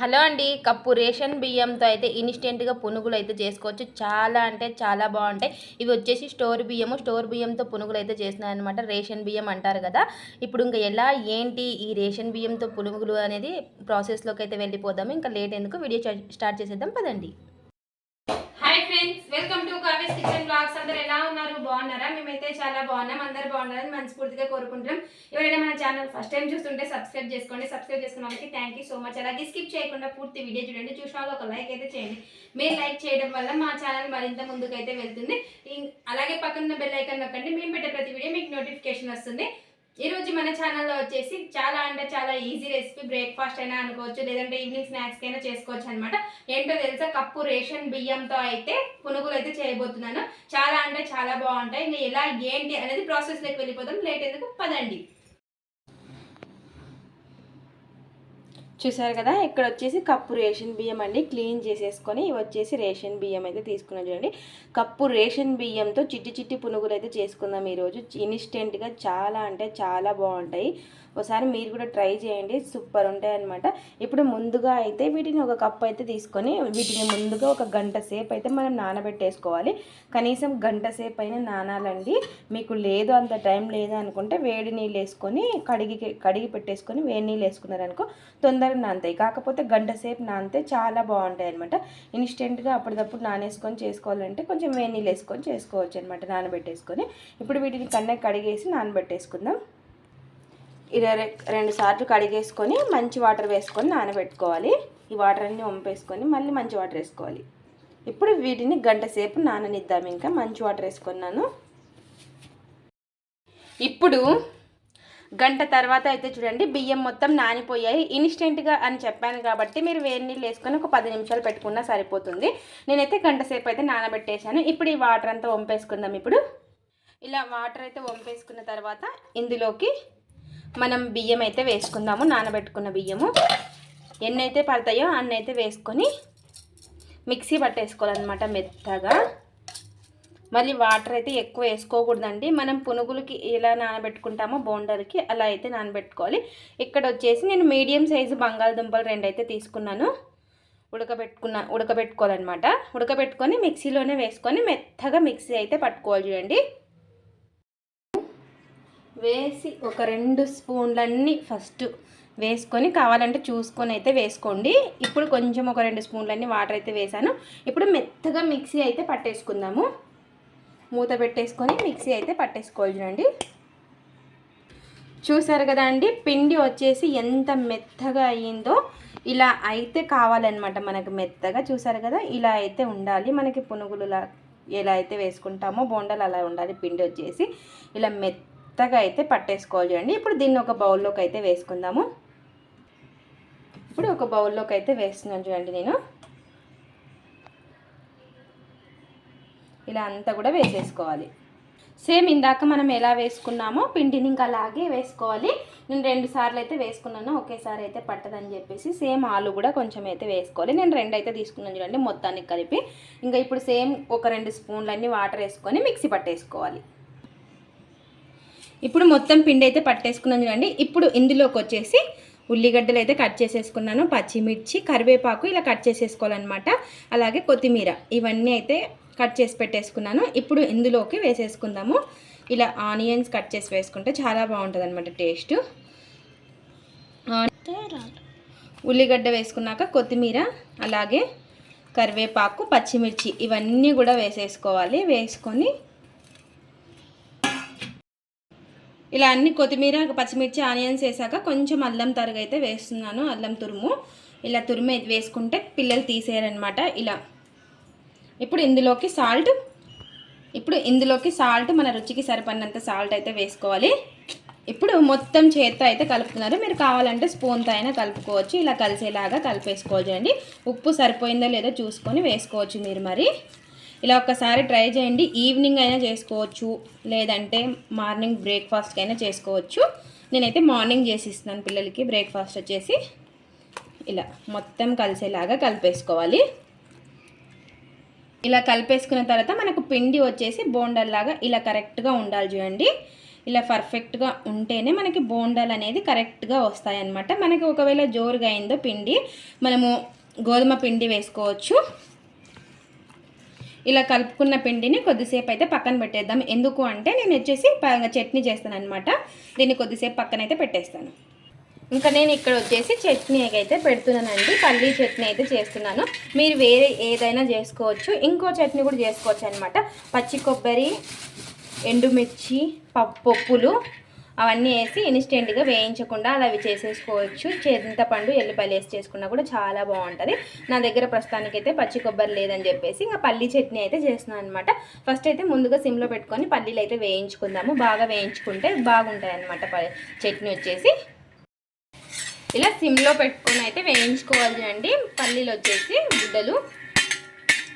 Hello అండి cup ration బియ్యంతో అయితే ఇన్స్టెంట్గా పునుగులు అయితే చేసుకోవచ్చు. చాలా అంటే చాలా బాగుంటాయి. ఇవి వచ్చేసి స్టోర్ బియ్యము స్టోర్ బియ్యంతో పునుగులు అయితే చేస్తున్నాయి అనమాట రేషన్ బియ్యం అంటారు కదా. ఇప్పుడు ఇంకా ఎలా ఏంటి ఈ రేషన్ బియ్యంతో పునుగులు అనేది ప్రాసెస్లోకి అయితే వెళ్ళిపోదాము. ఇంకా లేట్ ఎందుకు వీడియో స్టార్ట్ చేసేద్దాం పదండి. Hi friends welcome to kitchen blogs అందరు ఎలా ఉన్నారు? బాగున్నారా? మేమైతే చాలా బాగున్నాం. అందరు బాగున్నారని మనస్ఫూర్తిగా కోరుకుంటున్నాం. ఎవరైనా మన ఛానల్ ఫస్ట్ టైం చూస్తుంటే సబ్స్క్రైబ్ చేసుకోండి. సబ్స్క్రైబ్ చేసుకున్న వాళ్ళకి థ్యాంక్ యూ సో మచ్ అలాగే స్కిప్ చేయకుండా పూర్తి వీడియో చూడండి. చూసిన వాళ్ళు ఒక లైక్ అయితే చేయండి. మీరు లైక్ చేయడం వల్ల మా ఛానల్ మరింత ముందుకైతే వెళ్తుంది. అలాగే పక్కన బెల్ ఐకన్ నొక్కండి. మేము పెట్టే ప్రతి వీడియో మీకు నోటిఫికేషన్ వస్తుంది. ఈరోజు మన ఛానల్లో వచ్చేసి చాలా అంటే చాలా ఈజీ రెసిపీ బ్రేక్ఫాస్ట్ అయినా అనుకోవచ్చు లేదంటే ఈవినింగ్ స్నాక్స్ అయినా చేసుకోవచ్చు అనమాట ఏంటో తెలుసా? కప్పు రేషన్ బియ్యంతో అయితే పునుగులు అయితే చేయబోతున్నాను. చాలా అంటే చాలా బాగుంటాయి. నేను ఎలా ఏంటి అనేది ప్రాసెస్లోకి వెళ్ళిపోతాం లేట్ ఎందుకు? పదండి. చూసారు కదా ఇక్కడ వచ్చేసి కప్పు రేషన్ బియ్యం అండి. క్లీన్ చేసేసుకొని ఇవి వచ్చేసి రేషన్ బియ్యం అయితే తీసుకున్నాం చూడండి. కప్పు రేషన్ బియ్యంతో చిట్టి చిట్టి పునుగులు అయితే చేసుకుందాం ఈరోజు. ఇన్స్టెంట్గా చాలా అంటే చాలా బాగుంటాయి. ఒకసారి మీరు కూడా ట్రై చేయండి. సూపర్ ఉంటాయి అనమాట ఇప్పుడు ముందుగా అయితే వీటిని ఒక కప్పు అయితే తీసుకొని వీటిని ముందుగా ఒక గంట సేపు అయితే మనం నానబెట్టేసుకోవాలి. కనీసం గంట సేపు అయినా నానాలండి. మీకు లేదు అంత టైం లేదు అనుకుంటే వేడి నీళ్ళు వేసుకొని కడిగి కడిగి పెట్టేసుకొని వేడి నీళ్ళు వేసుకున్నారనుకో తొందరగా నానతాయి. కాకపోతే గంట సేపు నానితే చాలా బాగుంటాయి అనమాట ఇన్స్టెంట్గా అప్పటిదప్పుడు నానేసుకొని చేసుకోవాలంటే కొంచెం వేడి నీళ్ళు వేసుకొని చేసుకోవచ్చు అనమాట నానబెట్టేసుకొని. ఇప్పుడు వీటిని కన్నా కడిగేసి నానబెట్టేసుకుందాం. ఇరవై రెండు సార్లు కడిగేసుకొని మంచి వాటర్ వేసుకొని నానబెట్టుకోవాలి. ఈ వాటర్ అన్నీ వంపేసుకొని మళ్ళీ మంచి వాటర్ వేసుకోవాలి. ఇప్పుడు వీటిని గంట సేపు నాననిద్దాం. ఇంకా మంచి వాటర్ వేసుకున్నాను. ఇప్పుడు గంట తర్వాత అయితే చూడండి బియ్యం మొత్తం నానిపోయాయి. ఇన్స్టెంట్గా అని చెప్పాను కాబట్టి మీరు వేడి నీళ్ళు వేసుకొని ఒక పది నిమిషాలు పెట్టుకున్నా సరిపోతుంది. నేనైతే గంట సేపు అయితే నానబెట్టేశాను. ఇప్పుడు ఈ వాటర్ అంతా వంపేసుకుందాం ఇప్పుడు. ఇలా వాటర్ అయితే వంపేసుకున్న తర్వాత ఇందులోకి మనం బియ్యం అయితే వేసుకుందాము నానబెట్టుకున్న బియ్యము. ఎన్ని అయితే పడతాయో అన్నైతే వేసుకొని మిక్సీ పట్టేసుకోవాలన్నమాట మెత్తగా. మళ్ళీ వాటర్ అయితే ఎక్కువ వేసుకోకూడదండి. మనం పునుగులకి ఎలా నానబెట్టుకుంటామో బోండర్కి అలా అయితే నానబెట్టుకోవాలి. ఇక్కడ వచ్చేసి నేను మీడియం సైజు బంగాళదుంపలు రెండు అయితే తీసుకున్నాను. ఉడకబెట్టుకున్న ఉడకబెట్టుకోవాలన్నమాట. ఉడకబెట్టుకొని మిక్సీలోనే వేసుకొని మెత్తగా మిక్సీ అయితే పట్టుకోవాలి చూడండి. వేసి ఒక రెండు స్పూన్లన్నీ ఫస్ట్ వేసుకొని కావాలంటే చూసుకొని అయితే వేసుకోండి. ఇప్పుడు కొంచెం ఒక రెండు స్పూన్లన్నీ వాటర్ అయితే వేసాను. ఇప్పుడు మెత్తగా మిక్సీ అయితే పట్టేసుకుందాము. మూత పెట్టేసుకొని మిక్సీ అయితే పట్టేసుకోవాలి చూడండి. చూసారు కదా అండి పిండి వచ్చేసి ఎంత మెత్తగా అయ్యిందో ఇలా అయితే కావాలన్నమాట మనకు మెత్తగా. చూసారు కదా ఇలా అయితే ఉండాలి. మనకి పునుగులులా ఎలా అయితే వేసుకుంటామో బోండాలు అలా ఉండాలి పిండి వచ్చేసి ఇలా మెత్తగా అయితే పట్టేసుకోవాలి చూడండి. ఇప్పుడు దీన్ని ఒక బౌల్లోకి అయితే వేసుకుందాము. ఇప్పుడు ఒక బౌల్లోకి అయితే వేస్తున్నాను చూడండి నేను. ఇలా అంతా కూడా వేసేసుకోవాలి. సేమ్ ఇందాక మనం ఎలా వేసుకున్నామో పిండిని ఇంకా అలాగే వేసుకోవాలి. నేను రెండు సార్లు అయితే వేసుకున్నాను ఒకేసారి అయితే పట్టదని చెప్పేసి సేమ్ ఆలు కూడా కొంచెం అయితే వేసుకోవాలి. నేను రెండు అయితే తీసుకున్నాను చూడండి మొత్తానికి కలిపి. ఇంకా ఇప్పుడు సేమ్ ఒక రెండు స్పూన్లన్నీ వాటర్ వేసుకొని మిక్సీ పట్టేసుకోవాలి. ఇప్పుడు మొత్తం పిండి అయితే పట్టేసుకున్నాను చూడండి. ఇప్పుడు ఇందులోకి వచ్చేసి ఉల్లిగడ్డలు అయితే కట్ చేసేసుకున్నాను పచ్చిమిర్చి కరివేపాకు ఇలా కట్ చేసేసుకోవాలన్నమాట. అలాగే కొత్తిమీర ఇవన్నీ అయితే కట్ చేసి పెట్టేసుకున్నాను. ఇప్పుడు ఇందులోకి వేసేసుకుందాము. ఇలా ఆనియన్స్ కట్ చేసి వేసుకుంటే చాలా బాగుంటుంది అనమాట టేస్ట్ ఉల్లిగడ్డ వేసుకున్నాక కొత్తిమీర అలాగే కరివేపాకు పచ్చిమిర్చి ఇవన్నీ కూడా వేసేసుకోవాలి. వేసుకొని ఇలా అన్ని కొత్తిమీర పచ్చిమిర్చి ఆనియన్స్ వేసాక కొంచెం అల్లం తరుగు అయితే వేస్తున్నాను. అల్లం తురుము. ఇలా తురుము వేసుకుంటే పిల్లలు తీసేయరనమాట ఇలా ఇప్పుడు ఇందులోకి సాల్ట్ ఇప్పుడు ఇందులోకి సాల్ట్ మన రుచికి సరిపడినంత సాల్ట్ అయితే వేసుకోవాలి. ఇప్పుడు మొత్తం చేత్తో అయితే కలుపుతున్నారు. మీరు కావాలంటే స్పూన్తో అయినా కలుపుకోవచ్చు. ఇలా కలిసేలాగా కలిపేసుకోవచ్చు అండి. ఉప్పు సరిపోయిందో లేదో చూసుకొని వేసుకోవచ్చు మీరు మరి. ఇలా ఒక్కసారి ట్రై చేయండి. ఈవినింగ్ అయినా చేసుకోవచ్చు. లేదంటే మార్నింగ్ బ్రేక్ఫాస్ట్కి అయినా చేసుకోవచ్చు. నేనైతే మార్నింగ్ చేసి ఇస్తున్నాను పిల్లలకి. బ్రేక్ఫాస్ట్ వచ్చేసి ఇలా మొత్తం కలిసేలాగా కలిపేసుకోవాలి. ఇలా కలిపేసుకున్న తర్వాత మనకు పిండి వచ్చేసి బోండల్లాగా ఇలా కరెక్ట్గా ఉండాలి చూడండి. ఇలా పర్ఫెక్ట్గా ఉంటేనే మనకి బోండాలు అనేది కరెక్ట్గా వస్తాయి అన్నమాట మనకి ఒకవేళ జోరుగా అయిందో పిండి మనము గోధుమ పిండి వేసుకోవచ్చు. ఇలా కలుపుకున్న పిండిని కొద్దిసేపు అయితే పక్కన పెట్టేద్దాం. ఎందుకు అంటే నేను వచ్చేసి ప- చట్నీ చేస్తాను అనమాట దీన్ని కొద్దిసేపు పక్కన అయితే పెట్టేస్తాను. ఇంకా నేను ఇక్కడ వచ్చేసి చట్నీ అయితే పెడుతున్నానండి. పల్లీ చట్నీ అయితే చేస్తున్నాను. మీరు వేరే ఏదైనా చేసుకోవచ్చు. ఇంకో చట్నీ కూడా చేసుకోవచ్చు అనమాట పచ్చి కొబ్బరి ఎండుమిర్చి పప్పు పప్పులు అవన్నీ వేసి ఇన్స్టెంట్గా వేయించకుండా అలా అవి చేసేసుకోవచ్చు. చింతపండు ఎల్లిపాయలు వేసి చేసుకున్నా కూడా చాలా బాగుంటుంది. నా దగ్గర ప్రస్తుతానికైతే పచ్చి కొబ్బరి లేదని చెప్పేసి ఇంకా పల్లీ చట్నీ అయితే చేస్తున్నాను అనమాట ఫస్ట్ అయితే ముందుగా సిమ్లో పెట్టుకొని పల్లీలు అయితే వేయించుకుందాము. బాగా వేయించుకుంటే బాగుంటాయి అనమాట చట్నీ వచ్చేసి. ఇలా సిమ్లో పెట్టుకొని అయితే వేయించుకోవాలి అండి. పల్లీలు వచ్చేసి గుడ్డలు.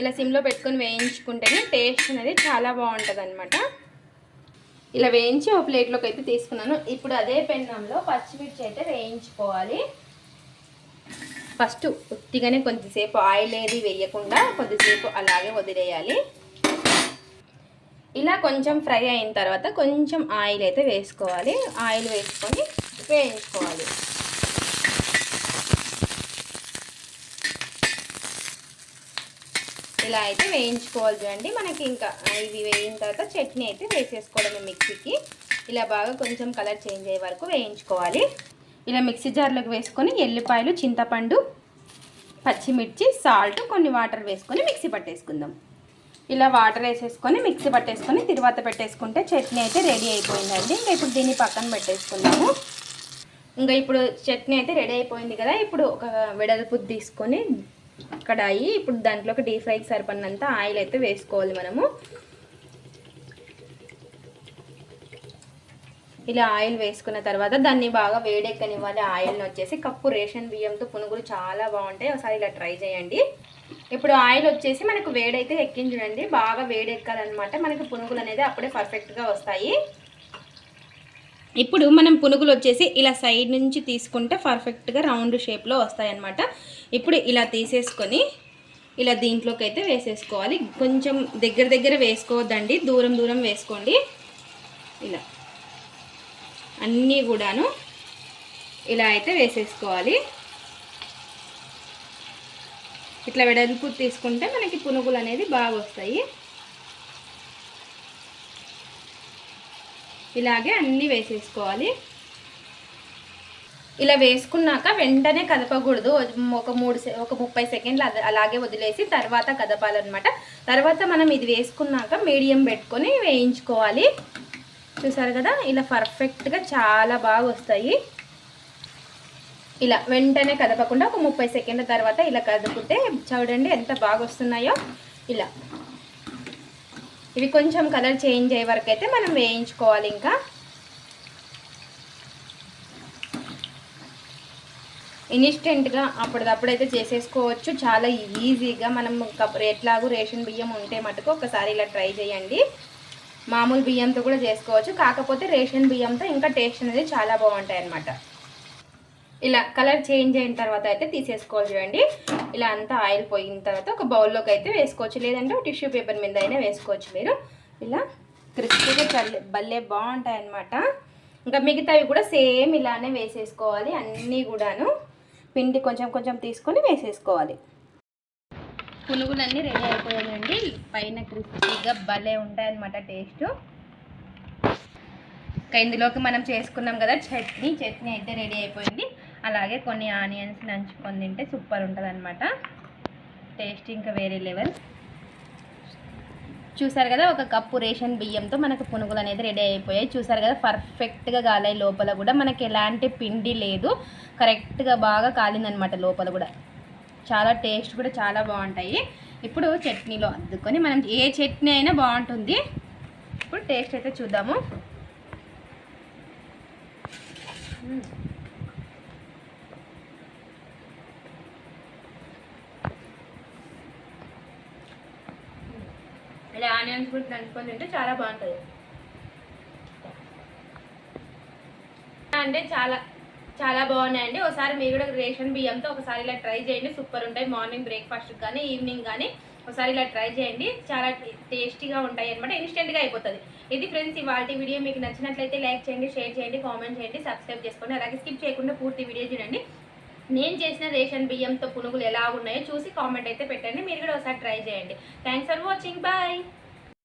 ఇలా సిమ్లో పెట్టుకొని వేయించుకుంటేనే టేస్ట్ అనేది చాలా బాగుంటుంది అనమాట ఇలా వేయించి ఒక ప్లేట్లోకి అయితే తీసుకున్నాను. ఇప్పుడు అదే పెన్నంలో పచ్చిమిర్చి అయితే వేయించుకోవాలి. ఫస్ట్ ఉత్తిగానే కొద్దిసేపు ఆయిల్ ఏది వేయకుండా కొద్దిసేపు అలాగే వదిలేయాలి. ఇలా కొంచెం ఫ్రై అయిన తర్వాత కొంచెం ఆయిల్ అయితే వేసుకోవాలి. ఆయిల్ వేసుకొని వేయించుకోవాలి. ఇలా అయితే వేయించుకోవాలి చూడండి. మనకి ఇంకా ఇవి వేయిన తర్వాత చట్నీ అయితే వేసేసుకోవడమే మిక్సీకి. ఇలా బాగా కొంచెం కలర్ చేంజ్ అయ్యే వరకు వేయించుకోవాలి. ఇలా మిక్సీ జార్లోకి వేసుకొని ఎల్లిపాయలు చింతపండు పచ్చిమిర్చి సాల్ట్ కొన్ని వాటర్ వేసుకొని మిక్సీ పట్టేసుకుందాం. ఇలా వాటర్ వేసేసుకొని మిక్సీ పట్టేసుకొని తర్వాత పెట్టేసుకుంటే చట్నీ అయితే రెడీ అయిపోయిందండి. ఇంకా ఇప్పుడు దీన్ని పక్కన పెట్టేసుకుందాము. ఇంకా ఇప్పుడు చట్నీ అయితే రెడీ అయిపోయింది కదా. ఇప్పుడు ఒక వెడల్పు తీసుకొని కడాయి. ఇప్పుడు దాంట్లోకి డీప్ ఫ్రైకి సరిపడినంత ఆయిల్ అయితే వేసుకోవాలి మనము. ఇలా ఆయిల్ వేసుకున్న తర్వాత దాన్ని బాగా వేడెక్కనివ్వాలి. ఆయిల్ని వచ్చేసి కప్పు రేషన్ బియ్యంతో పునుగులు చాలా బాగుంటాయి. ఒకసారి ఇలా ట్రై చేయండి. ఇప్పుడు ఆయిల్ వచ్చేసి మనకు వేడైతే ఎక్కింది బాగా వేడెక్కాలన్నమాట. మనకి పునుగులు అనేది అప్పుడే పర్ఫెక్ట్గా వస్తాయి. ఇప్పుడు మనం పునుగులు వచ్చేసి ఇలా సైడ్ నుంచి తీసుకుంటే పర్ఫెక్ట్గా రౌండ్ షేప్లో వస్తాయన్నమాట. ఇప్పుడు ఇలా తీసేసుకొని ఇలా దీంట్లోకి అయితే వేసేసుకోవాలి. కొంచెం దగ్గర దగ్గర వేసుకోవద్దండి. దూరం దూరం వేసుకోండి. ఇలా. అన్నీ కూడాను ఇలా అయితే వేసేసుకోవాలి. ఇట్లా వెడల్పు తీసుకుంటే మనకి పునుగులు అనేది బాగా వస్తాయి ఇలాగే అన్నీ వేసేసుకోవాలి. ఇలా వేసుకున్నాక వెంటనే కదపకూడదు. ఒక మూడు సె- ఒక ముప్పై సెకండ్లు అలాగే వదిలేసి తర్వాత కదపాలన్నమాట. తర్వాత మనం ఇది వేసుకున్నాక మీడియం పెట్టుకొని వేయించుకోవాలి. చూసారు కదా? ఇలా పర్ఫెక్ట్గా చాలా బాగా వస్తాయి. ఇలా వెంటనే కదపకుండా ఒక ముప్పై సెకండ్ల తర్వాత ఇలా కదుపుతే చూడండి ఎంత బాగా వస్తున్నాయో. ఇలా ఇవి కొంచెం కలర్ చేంజ్ అయ్యే వరకు అయితే మనం వేయించుకోవాలి ఇంకా. ఇన్స్టెంట్గా అప్పటిదప్పుడైతే చేసేసుకోవచ్చు. చాలా ఈజీగా మనం ఎట్లాగూ రేషన్ బియ్యం ఉంటే మటుకు ఒకసారి ఇలా ట్రై చేయండి. మామూలు బియ్యంతో కూడా చేసుకోవచ్చు. కాకపోతే రేషన్ బియ్యంతో ఇంకా టేస్ట్ అనేది చాలా బాగుంటాయి అన్నమాట ఇలా కలర్ చేంజ్ అయిన తర్వాత అయితే తీసేసుకోవాలి చూడండి. ఇలా అంతా ఆయిల్ పోయిన తర్వాత ఒక బౌల్లోకి అయితే వేసుకోవచ్చు. లేదంటే ఒక టిష్యూ పేపర్ మీద అయినా వేసుకోవచ్చు మీరు. ఇలా క్రిస్పీగా చల్లే భలే బాగుంటాయి అన్నమాట ఇంకా మిగతావి కూడా సేమ్ ఇలానే వేసేసుకోవాలి. అన్నీ కూడాను పిండి కొంచెం కొంచెం తీసుకొని వేసేసుకోవాలి. పునుగులన్నీ రెడీ అయిపోయాయండి. పైన క్రిస్పీగా భలే ఉంటాయన్నమాట టేస్ట్. ఇంకా ఇందులోకి మనం చేసుకున్నాం కదా చట్నీ. చట్నీ అయితే రెడీ అయిపోయింది. అలాగే కొన్ని ఆనియన్స్ నంచుకొని తింటే సూపర్ ఉంటుంది అనమాట టేస్ట్ ఇంకా వేరే లెవెల్. చూసారు కదా ఒక కప్పు రేషన్ బియ్యంతో మనకు పునుగులు అనేది రెడీ అయిపోయాయి. చూసారు కదా పర్ఫెక్ట్గా కాలాయి లోపల కూడా మనకి ఎలాంటి పిండి లేదు. కరెక్ట్గా బాగా కాలిందనమాట లోపల కూడా. చాలా టేస్ట్ కూడా చాలా బాగుంటాయి. ఇప్పుడు చట్నీలో అద్దుకొని మనం ఏ చట్నీ అయినా బాగుంటుంది. ఇప్పుడు టేస్ట్ అయితే చూద్దాము. ఇలా ఆనియన్స్ కూడా దంచుకొని తింటే చాలా బాగుంటుంది. అంటే చాలా చాలా బాగున్నాయండి. ఒకసారి మీరు కూడా రేషన్ బియ్యంతో ఒకసారి ఇలా ట్రై చేయండి. సూపర్ ఉంటాయి. మార్నింగ్ బ్రేక్ఫాస్ట్ కానీ ఈవినింగ్ కానీ ఒకసారి ఇలా ట్రై చేయండి. చాలా టేస్టీగా ఉంటాయి అనమాట ఇన్స్టెంట్గా అయిపోతుంది. ఇది ఫ్రెండ్స్ ఇవాళ వీడియో మీకు నచ్చినట్లయితే లైక్ చేయండి షేర్ చేయండి కామెంట్ చేయండి సబ్స్క్రైబ్ చేసుకోండి. అలాగే స్కిప్ చేయకుండా పూర్తి వీడియో చూడండి. నేను చేసిన రేషన్ బియ్యంతో పునుగులు ఎలా ఉన్నాయో చూసి కామెంట్ అయితే పెట్టండి. మీరు కూడా ఒకసారి ట్రై చేయండి. Thanks for watching bye